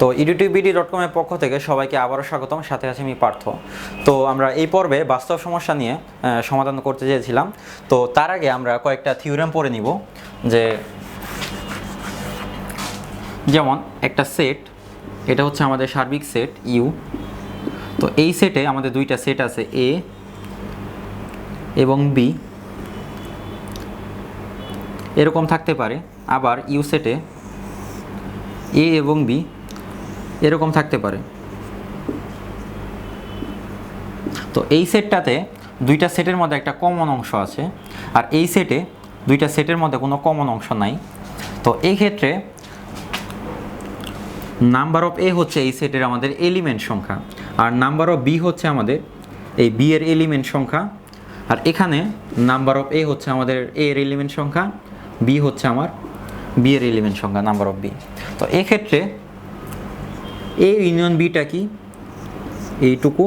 তো ইডিটিভিডি ডট কমের পক্ষ থেকে সবাইকে আবারও স্বাগতম, সাথে আছে আমি পার্থ। তো আমরা এই পর্বে বাস্তব সমস্যা নিয়ে সমাধান করতে চেয়েছিলাম। তো তার আগে আমরা কয়েকটা থিওরেম পড়ে নিব, যে যেমন একটা সেট, এটা হচ্ছে আমাদের সার্বিক সেট, ইউ। তো এই সেটে আমাদের দুইটা সেট আছে, এ এবং বি। এরকম থাকতে পারে, আবার ইউ সেটে এ এবং বি। এরকম থাকতে পারে। তো এই সেটটাতে দুইটা সেটের মধ্যে একটা কমন অংশ আছে, আর এই সেটে দুইটা সেটের মধ্যে কোনো কমন অংশ নাই। তো এই ক্ষেত্রে নাম্বার অফ এ হচ্ছে এই সেটের আমাদের এলিমেন্ট সংখ্যা, আর নাম্বার অফ বি হচ্ছে আমাদের এই বি এর এলিমেন্ট সংখ্যা, আর এখানে নাম্বার অফ এ হচ্ছে আমাদের এ এর এলিমেন্ট সংখ্যা বি হচ্ছে আমার বি এর এলিমেন্ট সংখ্যা নাম্বার অফ বি তো এক্ষেত্রে এ ইউনিয়ন বিটা কি? এইটুকু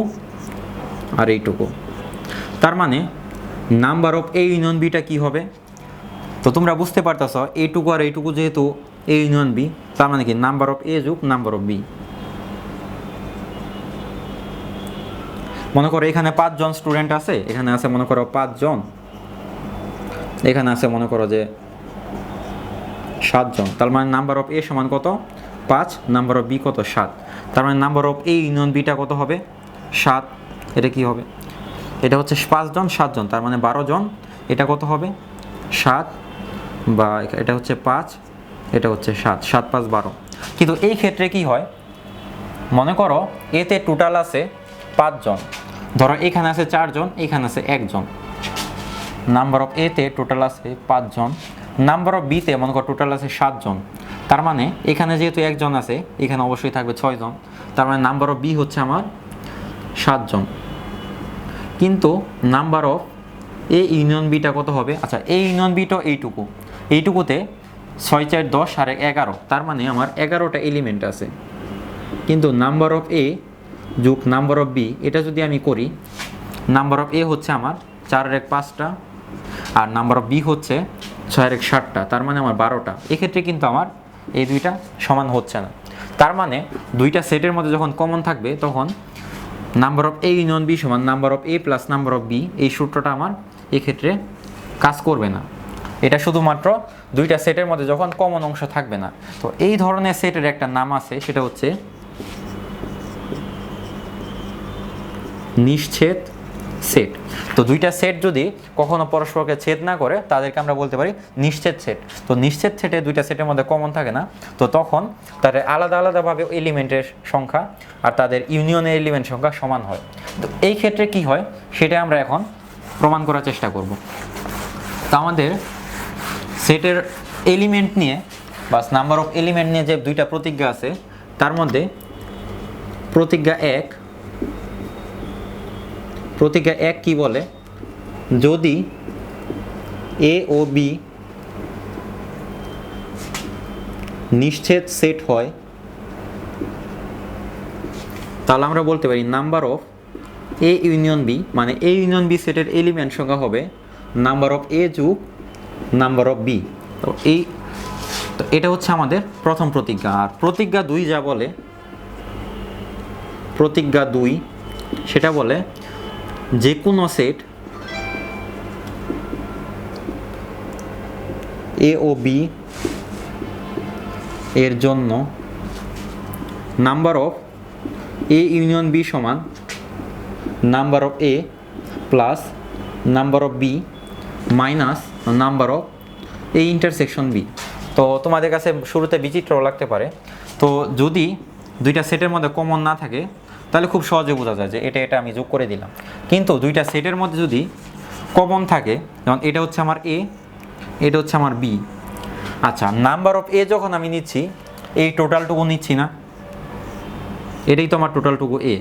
আর এইটুকু। তার মানে নাম্বার অফ এ ইউনিয়ন বিটা কি হবে? তো তোমরা বুঝতে পারতেছ, এইটুকু আর এইটুকু যেহেতু এ ইউনিয়ন বি তার মানে কি? নাম্বার অফ এ যুগ নাম্বার অফ বি মনে করো এখানে পাঁচজন স্টুডেন্ট আছে, এখানে আছে মনে করো পাঁচজন। এখানে আছে মনে করো যে সাতজন। তার মানে নাম্বার অফ এ সমান কত? পাঁচ, নাম্বার অফ বি কত? সাত। তার মানে নাম্বার অফ এ ইউনিয়ন বিটা কত হবে? সাত। এটা কি হবে? এটা হচ্ছে পাঁচজন সাতজন তার মানে বারো জন। এটা কত হবে? সাত বা এটা হচ্ছে পাঁচ, এটা হচ্ছে সাত। সাত পাঁচ বারো। কিন্তু এই ক্ষেত্রে কি হয়? মনে করো এতে টোটাল আছে পাঁচজন ধরো এখানে আছে চারজন এখানে আছে একজন নাম্বার অফ এতে টোটাল আছে পাঁচজন নাম্বার অফ বিতে মনে করো টোটাল আছে সাতজন তার মানে এখানে যেহেতু একজন আছে, এখানে অবশ্যই থাকবে ছয়জন। তার মানে নাম্বার অফ বি হচ্ছে আমার সাতজন। কিন্তু নাম্বার অফ এ ইউনিয়ন বিটা কত হবে? আচ্ছা এ ইউনিয়ন বিটা এইটুকু। এইটুকুতে ছয়, চার, দশ আর এগারো। তার মানে আমার এগারোটা এলিমেন্ট আছে। কিন্তু নাম্বার অফ এ যোগ নাম্বার অফ বি এটা যদি আমি করি নাম্বার অফ এ হচ্ছে আমার চারের এক পাঁচটা আর নাম্বার অফ বি হচ্ছে ছয়ের এক ষাটটা তার মানে আমার বারোটা। এক্ষেত্রে কিন্তু আমার এই দুইটা সমান হচ্ছে না। তার মানে দুইটা সেটের মধ্যে যখন কমন থাকবে, তখন number of A union B সমান number of A plus number of B এই সূত্রটা আমার এক্ষেত্রে কাজ করবে না। এটা শুধুমাত্র দুইটা সেটের মধ্যে যখন কমন অংশ থাকবে না। তো এই ধরনের সেটের একটা নাম আছে, সেটা হচ্ছে নিশ্ছেদ সেট তো দুইটা সেট যদি কখনো পরস্পরকে ছেদ না করে, তাদেরকে আমরা বলতে পারি নিশ্চেদ সেট তো নিশ্চেদ সেটে দুইটা সেটের মধ্যে কমন থাকে না। তো তখন তাদের আলাদা আলাদাভাবে এলিমেন্টের সংখ্যা আর তাদের ইউনিয়নের এলিমেন্ট সংখ্যা সমান হয়। তো এই ক্ষেত্রে কি হয়? সেটা আমরা এখন প্রমাণ করার চেষ্টা করব। তো আমাদের সেটের এলিমেন্ট নিয়ে বা নাম্বার অফ এলিমেন্ট নিয়ে যে দুইটা প্রতিজ্ঞা আছে, তার মধ্যে প্রতিজ্ঞা এক প্রতিজ্ঞা এক কি বলে? যদি এ ও বি নিশ্চেদ সেট হয়, তাহলে আমরা বলতে পারি number of A union B মানে এ ইউনিয়ন বি সেটের এলিমেন্ট সংখ্যা হবে নাম্বার অফ এ যুগ নাম্বার অফ বি তো এই, তো এটা হচ্ছে আমাদের প্রথম প্রতিজ্ঞা। আর প্রতিজ্ঞা দুই যা বলে, প্রতিজ্ঞা দুই, সেটা বলে যে কোনো সেট এ ও বি এর জন্য number of A union B সমান number of A plus number of B minus number of A intersection B তো তোমাদের কাছে শুরুতে বিচিত্র লাগতে পারে। তো যদি দুইটা সেটের মধ্যে কমন না থাকে তাহলে খুব সহজে বোঝা যায় যে এটা এটা আমি যোগ করে দিলাম। কিন্তু দুইটা সেটের মধ্যে যদি কমন থাকে, যেমন এটা হচ্ছে আমার এ এটা হচ্ছে আমার বি আচ্ছা নাম্বার অফ এ যখন আমি নিচ্ছি, এই টোটালটুকু নিচ্ছি না। এটাই তো আমার টোটালটুকু এ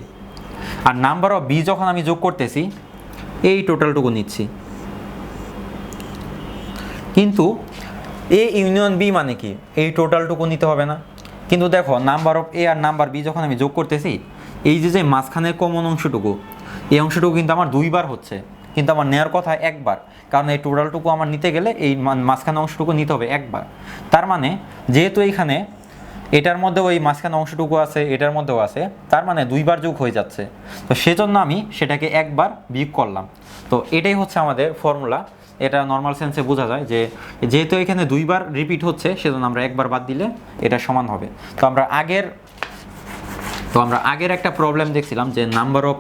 আর নাম্বার অফ বি যখন আমি যোগ করতেছি, এই টোটালটুকু নিচ্ছি। কিন্তু এ ইউনিয়ন বি মানে কি? এই টোটালটুকু নিতে হবে না। কিন্তু দেখো নাম্বার অফ এ আর নাম্বার বি যখন আমি যোগ করতেছি এই যে যে মাঝখানের কমন অংশটুকু, এই অংশটুকু কিন্তু আমার দুইবার হচ্ছে, কিন্তু আমার নেওয়ার কথা একবার। কারণ এই টোটালটুকু আমার নিতে গেলে এই মাঝখানে অংশটুকু নিতে হবে একবার। তার মানে যেহেতু এইখানে এটার মধ্যে ওই মাঝখানে অংশটুকু আছে, এটার মধ্যেও আছে, তার মানে দুইবার যোগ হয়ে যাচ্ছে। তো সেজন্য আমি সেটাকে একবার বিয়োগ করলাম। তো এটাই হচ্ছে আমাদের ফর্মুলা এটা নর্মাল সেন্সে বোঝা যায় যে যেহেতু এখানে দুইবার রিপিট হচ্ছে, সেজন্য আমরা একবার বাদ দিলে এটা সমান হবে। তো আমরা আগের তো আমরা আগের একটা প্রবলেম দেখছিলাম যে নাম্বার অফ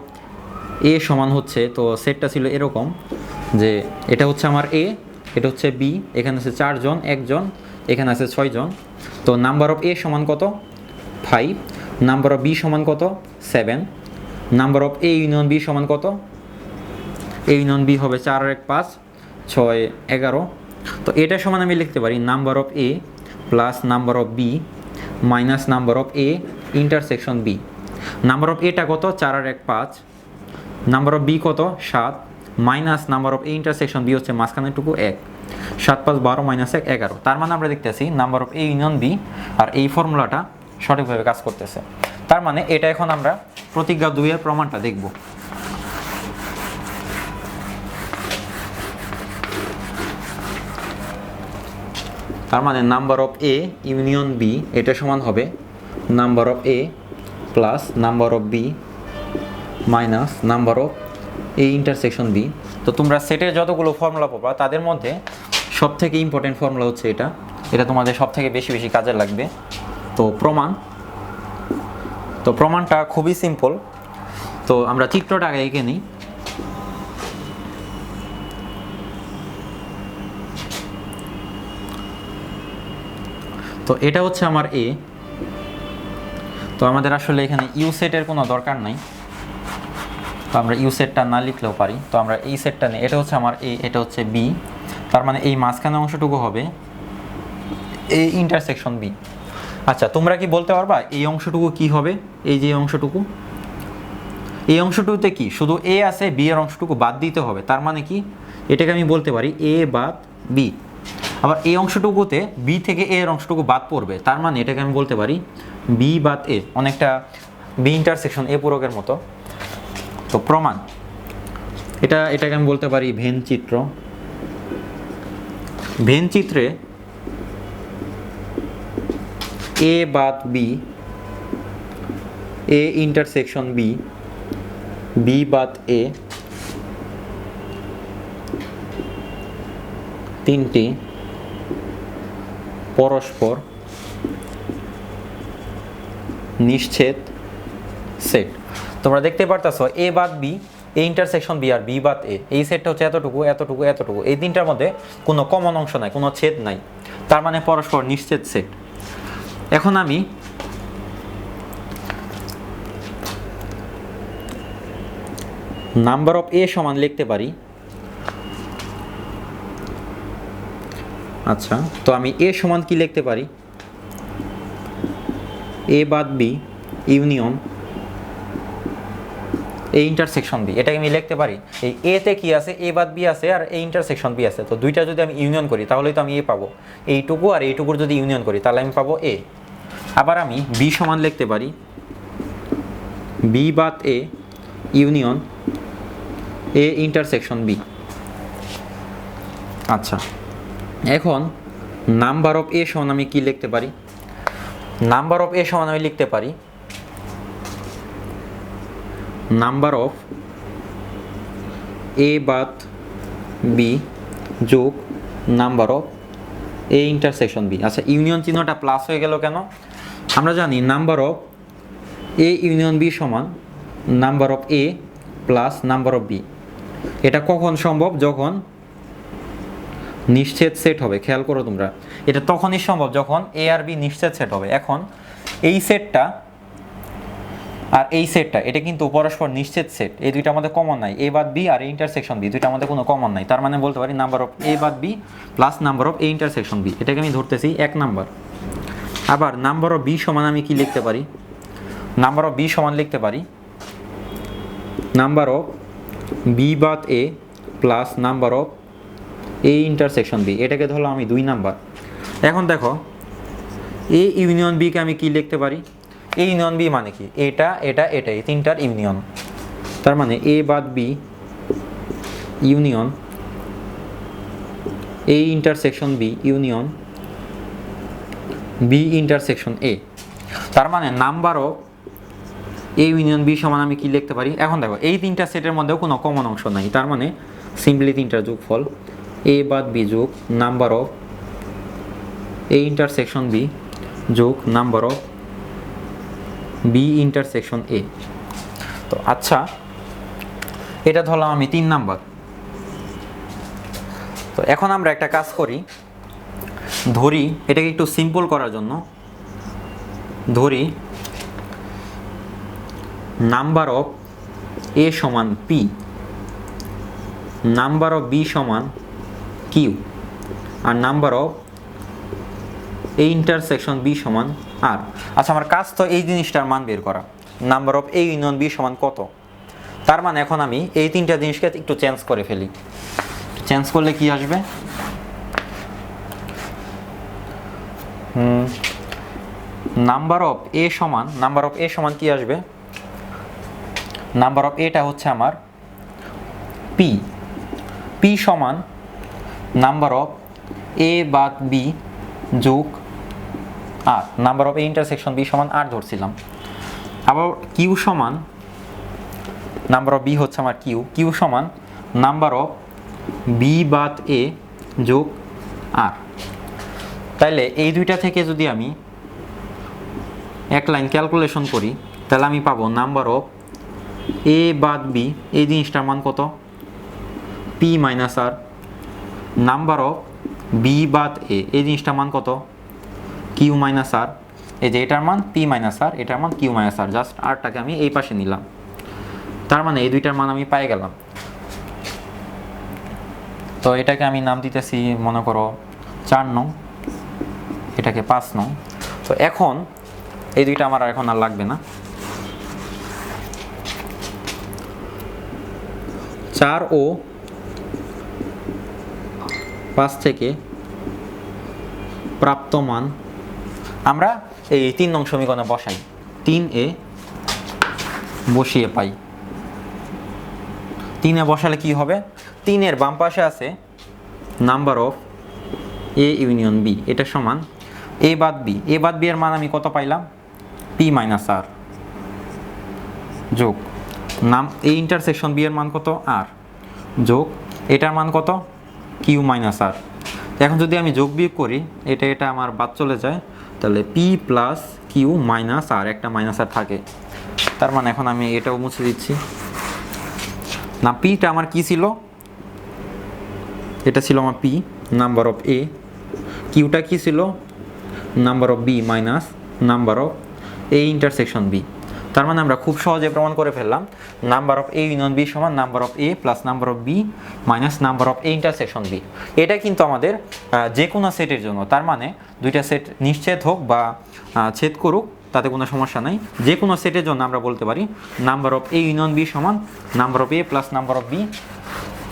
এ সমান হচ্ছে, তো সেটটা ছিল এরকম যে এটা হচ্ছে আমার এ এটা হচ্ছে বি এখানে আছে চারজন একজন এখানে আছে ছয়জন তো নাম্বার অফ এ সমান কত? ফাইভ নাম্বার অফ বি সমান কত? Seven number of A union B সমান কত? এ ইউনিয়ন বি হবে চার, এক, পাঁচ, ছয়, এগারো। তো এটা সমান আমি লিখতে পারি number of A plus number of B minus number of A intersection B number of এটা কত? চার আর এক পাঁচ। নাম্বার অফ বি কত? সাত। Minus number of A intersection B হচ্ছে মাঝখানেটুকু এক। সাত পাঁচ বারো মাইনাস এক, এগারো। তার মানে আমরা দেখতেছি number of A union B আর এই ফর্মুলাটা সঠিকভাবে কাজ করতেছে। তার মানে এটা এখন আমরা প্রতিজ্ঞা দুইয়ের প্রমাণটা দেখব। তার মানে number of A union B এটা সমান হবে number of A plus number of B minus number of A intersection B তো তোমরা সেটের যতগুলো ফর্মুলা পাবা তাদের মধ্যে সব থেকে ইম্পর্টেন্ট ফর্মুলা হচ্ছে এটা। এটা তোমাদের সব থেকে বেশি বেশি কাজে লাগবে। তো প্রমাণ। তো প্রমাণটা খুবই সিম্পল তো আমরা চিত্রটা আগে এঁকে নিই। তো এটা হচ্ছে আমার এ তো আমাদের আসলে এখানে ইউ সেটের কোনো দরকার নাই। তো আমরা ইউ সেটটা না লিখলেও পারি। তো আমরা এই সেটটা নিই। এটা হচ্ছে আমার এ এটা হচ্ছে বি তার মানে এই মাঝখানে অংশটুকু হবে এ ইন্টারসেকশন বি আচ্ছা তোমরা কি বলতে পারবা এই অংশটুকু কি হবে? এই যে অংশটুকু। এই অংশটুকুতে কি? শুধু এ আছে বি এর অংশটুকু বাদ দিতে হবে। তার মানে কি? এটাকে আমি বলতে পারি এ বাদ বি আবার এই অংশটুকুতে বি থেকে এ এর অংশটুকু বাদ পড়বে। তার মানে এটাকে আমি বলতে পারি বি বাদ এ অনেকটা বি ইন্টারসেকশন এ পূরকের মতো। তো প্রমাণ। এটা, এটাকে আমি বলতে পারি ভেন চিত্র। ভেন চিত্রে এ বাদ B A intersection B B বাদ এ তিনটি পরস্পর নিশ্ছেদ সেট। তোমরা দেখতে পারতেছো এ বাদ বি এ ইন্টারসেকশন বি আর বি বাদ এ এই সেটটা হচ্ছে এতটুকু এতটুকু এতটুকু। এই তিনটার মধ্যে কোনো কমন অংশ নাই, কোনো ছেদ নাই। তার মানে পরস্পর নিশ্চেদ সেট। এখন আমি নাম্বার অফ এ সমান লিখতে পারি। আচ্ছা তো আমি এ সমান কি লিখতে পারি? এ বাদ B, union, A intersection B. এটাকে আমি লিখতে পারি? এই এ তে কি আছে? এ বাদ বি আছে আর এ ইন্টারসেকশন বি আছে। তো দুইটা যদি আমি ইউনিয়ন করি, তাহলেই তো আমি এ পাবো। এইটুকু আর এইটুকুর যদি ইউনিয়ন করি, তাহলে আমি পাবো এ। আবার আমি বি সমান লিখতে পারি। বি বাদ A, union, A intersection B. আচ্ছা। এখন নাম্বার অফ এ সমান আমি কি লিখতে পারি? নাম্বার অফ এ সমান আমি লিখতে পারি নাম্বার অফ এ বাদ বি যোগ number of A intersection B আচ্ছা ইউনিয়ন চিহ্নটা প্লাস হয়ে গেল কেন? আমরা জানি number of A union B সমান number of A plus number of B এটা কখন সম্ভব? যখন নিশ্চিত সেট হবে, খেয়াল করো তোমরা। এটা তখনই সম্ভব যখন এ আর বি নিশ্চিত সেট হবে। এখন এই সেটটা আর এই সেটটা এটা কিন্তু পরস্পর নিশ্চিত সেট এই দুইটা আমাদের কমন নাই। এ বাদ বি আর এ ইন্টারসেকশন বি দুইটা আমাদের কোনো কমন নাই। তার মানে বলতে পারি নাম্বার অফ এ বাদ B plus number of A intersection B এটাকে আমি ধরতেছি এক নাম্বার আবার নাম্বার অফ বি সমান আমি কি লিখতে পারি? নাম্বার অফ বি সমান লিখতে পারি নাম্বার অফ বি বাদ A plus number of A intersection B এটাকে ধরলাম আমি দুই নাম্বার। এখন দেখো এ ইউনিয়ন বিকে আমি কি লিখতে পারি? এ ইউনিয়ন বি মানে কি? এটা এটা এটা, এই তিনটার ইউনিয়ন তার মানে এ বাদ B union A intersection B union B intersection A তার মানে number of A union B সমান আমি কি লিখতে পারি? এখন দেখো, এই তিনটা সেটের মধ্যেও কোনো কমন অংশ নাই। তার মানে সিম্পলি তিনটা যোগফল এ বাদ বি যোগ number of A intersection B যোগ number of B intersection A তো আচ্ছা এটা ধরলাম আমি তিন নাম্বার। তো এখন আমরা একটা কাজ করি, ধরি এটাকে একটু সিম্পল করার জন্য। ধরি নাম্বার অফ এ সমান পি নাম্বার অফ বি সমান Q R number of A intersection B সমান আর। আচ্ছা আমার কাজ তো এই জিনিসটার মান বের করা। Number of A union B সমান কত? তার মানে এখন আমি এই তিনটা জিনিসকে একটু চেঞ্জ করে ফেলি। চেঞ্জ করলে কি আসবে? নাম্বার অফ এ সমান, নাম্বার অফ এ সমান কি আসবে? নাম্বার অফ এটা হচ্ছে আমার পি। পি সমান নাম্বার অফ এ বাদ বি যোগ R number of A intersection B সমান আর ধরছিলাম। আবার কিউ সমান নাম্বার অফ বি হচ্ছে আমার কিউ কিউ সমান নাম্বার অফ বি বাদ এ যোগ আর তাইলে এই দুইটা থেকে যদি আমি এক লাইন ক্যালকুলেশন করি, তাহলে আমি পাবো নাম্বার অফ এ বাদ বি এই জিনিসটার মান কত? P minus R number of B বাদ এ এই জিনিসটার মান কত? কিউ মাইনাস আর এই যে এটার মান পি মাইনাস আর এটার মান কিউ মাইনাস আর জাস্ট আরটাকে আমি এই পাশে নিলাম। তার মানে এই দুইটার মান আমি পাই গেলাম। তো এটাকে আমি নাম দিতেছি, মনে করো, চার নং। এটাকে পাঁচ নং। তো এখন এই দুইটা আমার এখন আর লাগবে না। চার ও পাঁচ থেকে প্রাপ্ত মান আমরা এই তিন নং সমীকরণে বসাই। তিন এ বসিয়ে পাই। তিনে বসালে কি হবে? তিনের বাম পাশে আছে number of A union B, এটা সমান এ বাদ বি। এ বাদ বি এর মান আমি কত পাইলাম? পি মাইনাস আর যোগ। নাম এ ইন্টারসেকশন বি এর মান কত? আর যোগ। এটার মান কত? কিউ মাইনাস আর এখন যদি আমি যোগ বিয়োগ করি, এটা এটা আমার বাদ চলে যায়, তাহলে P plus Q minus R একটা মাইনাস আর থাকে। তার মানে এখন আমি এটাও মুছে দিচ্ছি। না পিটা আমার কি ছিল? এটা ছিল আমার পি নাম্বার অফ এ কিউটা কি ছিল? Number of B minus number of A intersection B তার মানে আমরা খুব সহজে প্রমাণ করে ফেললাম। Number of A union B সমান number of A plus number of B minus number of A intersection B এটা কিন্তু আমাদের যে কোনো সেটের জন্য। তার মানে দুইটা সেট নিশ্চেদ হোক বা ছেদ করুক, তাতে কোনো সমস্যা নাই। যে কোনো সেটের জন্য আমরা বলতে পারি number of A union B সমান number of A plus number of B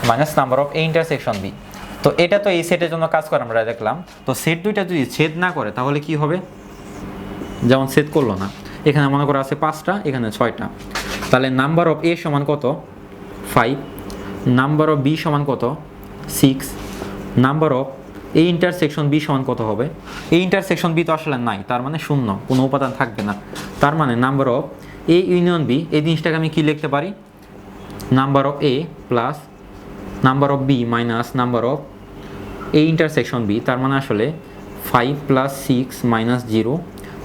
minus number of A intersection B তো এটা তো এই সেটের জন্য কাজ করে আমরা দেখলাম। তো সেট দুইটা যদি ছেদ না করে তাহলে কি হবে? যেমন সেট করল না। এখানে মনে করো আছে পাঁচটা, এখানে ছয়টা। তাহলে নাম্বার অফ এ সমান কত? ফাইভ নাম্বার অফ বি সমান কত? Six number of A intersection B সমান কত হবে? এই ইন্টারসেকশন বি তো আসলে নাই, তার মানে শূন্য, কোনো উপাদান থাকবে না। তার মানে number of A union B এই জিনিসটাকে আমি কি লিখতে পারি? Number of A plus number of B minus number of A intersection B তার মানে আসলে five plus six minus zero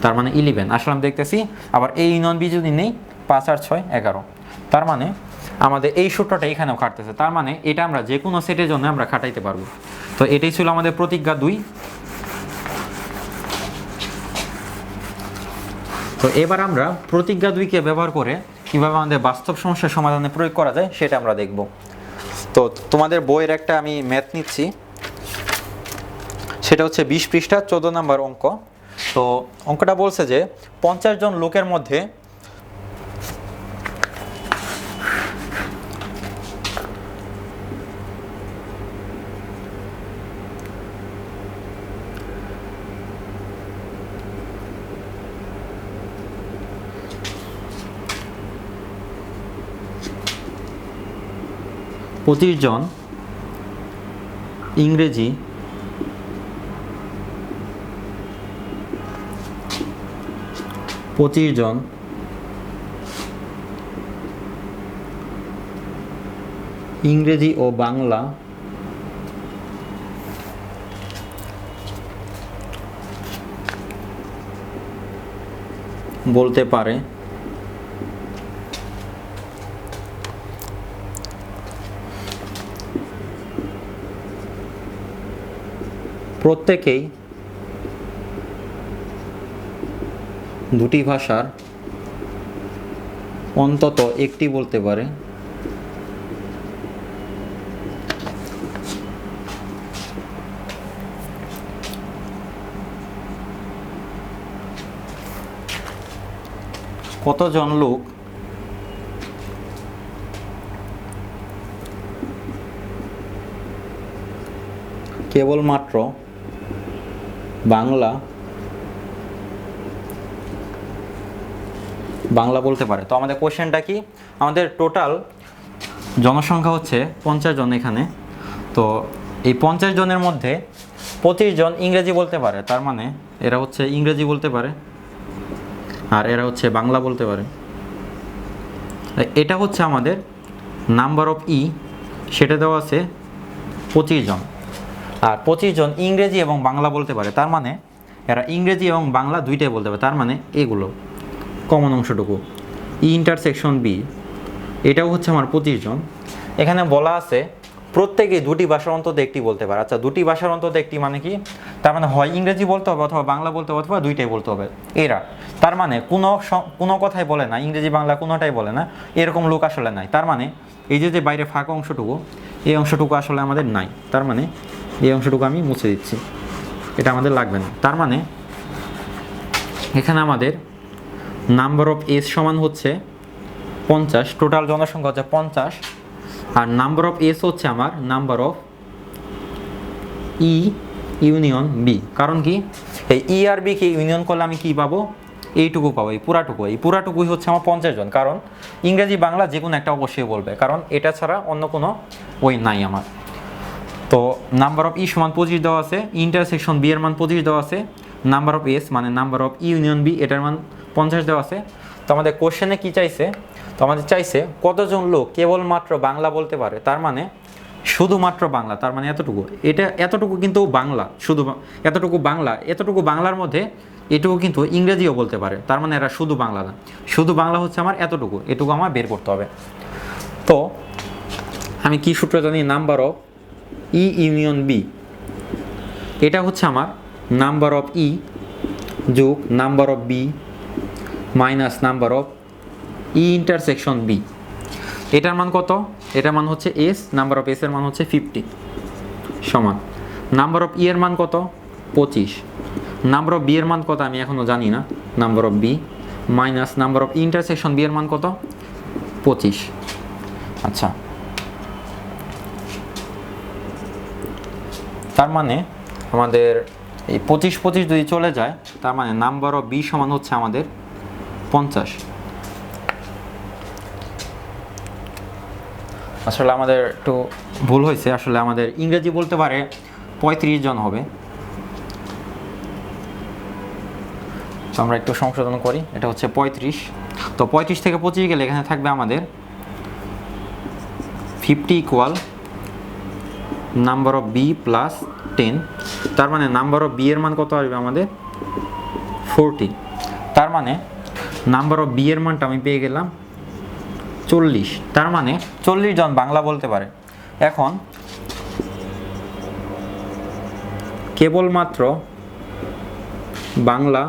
তার মানে ইলেভেন আসলে আমি দেখতেছি, আবার এই নন বি যদি নেই, পাঁচ আর ছয়, এগারো। তার মানে আমাদের এই সূত্রটা এখানেও খাটতেছে। তার মানে এটা আমরা যে কোনো সেটের জন্য আমরা খাটাইতে পারব। তো এটাই ছিল আমাদের প্রতিজ্ঞা দুই। তো এবার আমরা প্রতিজ্ঞা দুইকে ব্যবহার করে কীভাবে আমাদের বাস্তব সমস্যার সমাধানে প্রয়োগ করা যায়, সেটা আমরা দেখব। তো তোমাদের বইয়ের একটা আমি ম্যাথ নিচ্ছি। সেটা হচ্ছে বিশ পৃষ্ঠা, চোদ্দ নম্বর অঙ্ক। তো অঙ্কটা বলছে যে পঞ্চাশ জন লোকের মধ্যে পঁচিশ জন ইংরেজি পঁচিশ জন। ইংরেজি ও বাংলা। বলতে পারে। প্রত্যেকেই দুটি ভাষার অন্তত একটি বলতে পারে। কতজন লোক কেবলমাত্র বাংলা বাংলা বলতে পারে। তো আমাদের কোশ্চেনটা কি? আমাদের টোটাল জনসংখ্যা হচ্ছে পঞ্চাশ জন এখানে। তো এই পঞ্চাশ জনের মধ্যে পঁচিশ জন ইংরেজি বলতে পারে। তার মানে এরা হচ্ছে ইংরেজি বলতে পারে আর এরা হচ্ছে বাংলা বলতে পারে। এটা হচ্ছে আমাদের নাম্বার অফ ই সেটা দেওয়া আছে পঁচিশ জন। আর পঁচিশ জন ইংরেজি এবং বাংলা বলতে পারে। তার মানে এরা ইংরেজি এবং বাংলা দুইটাই বলতে পারে। তার মানে এগুলো। কমন অংশটুকু। ই ইন্টারসেকশন বি এটাও হচ্ছে আমার পঁচিশ জন। এখানে বলা আছে, প্রত্যেকে দুটি ভাষার অন্তত একটি বলতে পারে। আচ্ছা দুটি ভাষার অন্তত একটি মানে কি? তার মানে হয় ইংরেজি বলতে হবে অথবা বাংলা বলতে হবে অথবা দুইটাই বলতে হবে। এরা। তার মানে কোনো কোনো কথাই বলে না, ইংরেজি, বাংলা কোনোটাই বলে না, এরকম লোক আসলে নাই। তার মানে এই যে যে বাইরে ফাঁকা অংশটুকু, এই অংশটুকু আসলে আমাদের নাই। তার মানে এই অংশটুকু আমি মুছে দিচ্ছি। এটা আমাদের লাগবে না। তার মানে এখানে আমাদের নাম্বার অফ এস সমান হচ্ছে পঞ্চাশ টোটাল জনসংখ্যা হচ্ছে পঞ্চাশ, আর নাম্বার অফ এস হচ্ছে আমার number of E union B কারণ কি? এই ই আর বিকে ইউনিয়ন করলে আমি কি পাবো? এইটুকু পাবো, এই পুরাটুকু, এই পুরাটুকুই হচ্ছে আমার পঞ্চাশ জন, কারণ ইংরেজি, বাংলা যে কোনো একটা অবশ্যই বলবে, কারণ এটা ছাড়া অন্য কোনো ওই নাই আমার। তো নাম্বার অফ ই সমান পঁচিশ দেওয়া আছে ইন্টারসেকশন বি এর মান পঁচিশ দেওয়া আছে নাম্বার অফ এস মানে নাম্বার অফ ইউনিয়ন বি এটার মান পঞ্চাশ দেওয়া আছে। তো আমাদের কোশ্চেনে কি চাইছে? তো আমাদের চাইছে, কতজন লোক কেবলমাত্র বাংলা বলতে পারে? তার মানে শুধুমাত্র বাংলা, তার মানে এতটুকু। এটা এতটুকু কিন্তু বাংলা, শুধু এতটুকু বাংলা, এতটুকু বাংলার মধ্যে এটুকু কিন্তু ইংরেজিও বলতে পারে। তার মানে এরা শুধু বাংলা না। শুধু বাংলা হচ্ছে আমার এতটুকু, এটুকু আমার বের করতে হবে। তো আমি কি সূত্র জানি? Number of E union B এটা হচ্ছে আমার নাম্বার অফ ই যোগ number of B minus number of E intersection B এটার মান কত? এটার মান হচ্ছে এস নাম্বার অফ এস এর মান হচ্ছে ফিফটি সমান। নাম্বার অফ ই এর মান কত? পঁচিশ। নাম্বার অফ বি এর মান কত? আমি এখনও জানি না। Number of B minus number of intersection B এর মান কত? পঁচিশ। আচ্ছা। তার মানে আমাদের এই পঁচিশ পঁচিশ যদি চলে যায়, তার মানে নাম্বার অফ বি সমান হচ্ছে আমাদের পঞ্চাশ। আসলে আমাদের একটু ভুল হয়েছে, আসলে আমাদের ইংরেজি বলতে পারে পঁয়ত্রিশ জন হবে। তো আমরা একটু সংশোধন করি, এটা হচ্ছে পঁয়ত্রিশ। তো পঁয়ত্রিশ থেকে পঁচিশ গেলে এখানে থাকবে আমাদের fifty equal number of B plus ten তার মানে নাম্বার অফ বি এর মান কত আসবে আমাদের? ফোরটি তার মানে নাম্বার অফ বিয়ের মানটা আমি পেয়ে গেলাম চল্লিশ। তার মানে চল্লিশ জন বাংলা বলতে পারে। এখন কেবলমাত্র বাংলা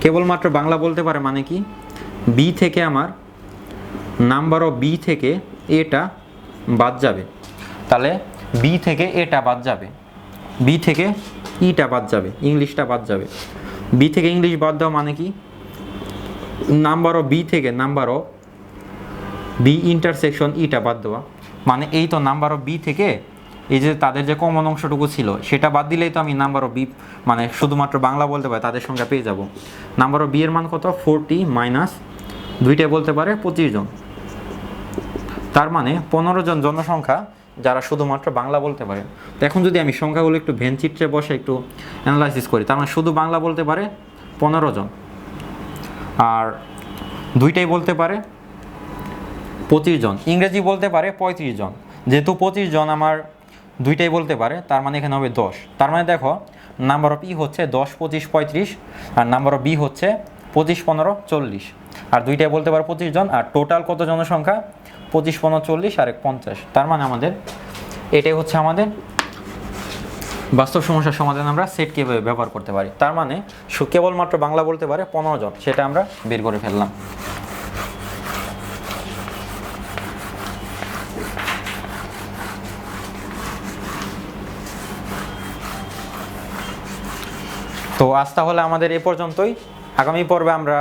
কেবলমাত্র বাংলা বলতে পারে মানে কি? বি থেকে আমার নাম্বার অফ বি থেকে এটা বাদ যাবে। তাহলে বি থেকে এটা বাদ যাবে। বি থেকে ইটা বাদ যাবে। ইংলিশটা বাদ যাবে। বি থেকে ইংলিশ বাদ দেওয়া মানে কি? নাম্বার অফ বি থেকে নাম্বার অফ বি ইন্টারসেকশন ইটা বাদ দেওয়া। মানে এই তো নাম্বার অফ বি থেকে এই যে তাদের যে কমন অংশটুকু ছিল, সেটা বাদ দিলেই তো আমি নাম্বার অফ বি মানে শুধুমাত্র বাংলা বলতে পারি, তাদের সংখ্যা পেয়ে যাব। নাম্বার অফ বি এর মান কত? ফোরটি মাইনাস দুইটাই বলতে পারে পঁচিশ জন। তার মানে পনেরো জন জনসংখ্যা যারা শুধুমাত্র বাংলা বলতে পারে। এখন যদি আমি সংখ্যাগুলো একটু ভেন চিত্রে বসে একটু অ্যানালাইসিস করি, তার মানে শুধু বাংলা বলতে পারে পনেরো জন। আর দুইটাই বলতে পারে পঁচিশ জন। ইংরেজি বলতে পারে পঁয়ত্রিশ জন। যেহেতু পঁচিশ জন আমার দুইটাই বলতে পারে, তার মানে এখানে হবে দশ। তার মানে দেখো নাম্বার অফ ই হচ্ছে দশ, পঁচিশ, পঁয়ত্রিশ, আর নাম্বার অফ বি হচ্ছে পঁচিশ, পনেরো, চল্লিশ। আর দুইটাই বলতে পারে পঁচিশ জন, আর টোটাল কত জনসংখ্যা? পঁচিশ, পনেরো, চল্লিশ, আর এক পঞ্চাশ। তার মানে আমাদের এটাই হচ্ছে আমাদের বাস্তব সমস্যার সমাধান আমরা সেট কীভাবে ব্যবহার করতে পারি। তার মানে কেবলমাত্র বাংলা বলতে পারে পনেরো জন, সেটা আমরা বের করে ফেললাম। তো আজ তাহলে আমাদের এ পর্যন্তই। আগামী পর্বে আমরা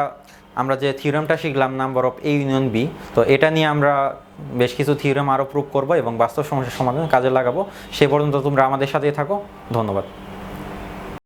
আমরা যে থিওরামটা শিখলাম number of A union B, তো এটা নিয়ে আমরা বেশ কিছু থিওরাম আরও প্রুভ করব এবং বাস্তব সমস্যার সমাধান কাজে লাগাবো। সে পর্যন্ত তোমরা আমাদের সাথেই থাকো। ধন্যবাদ।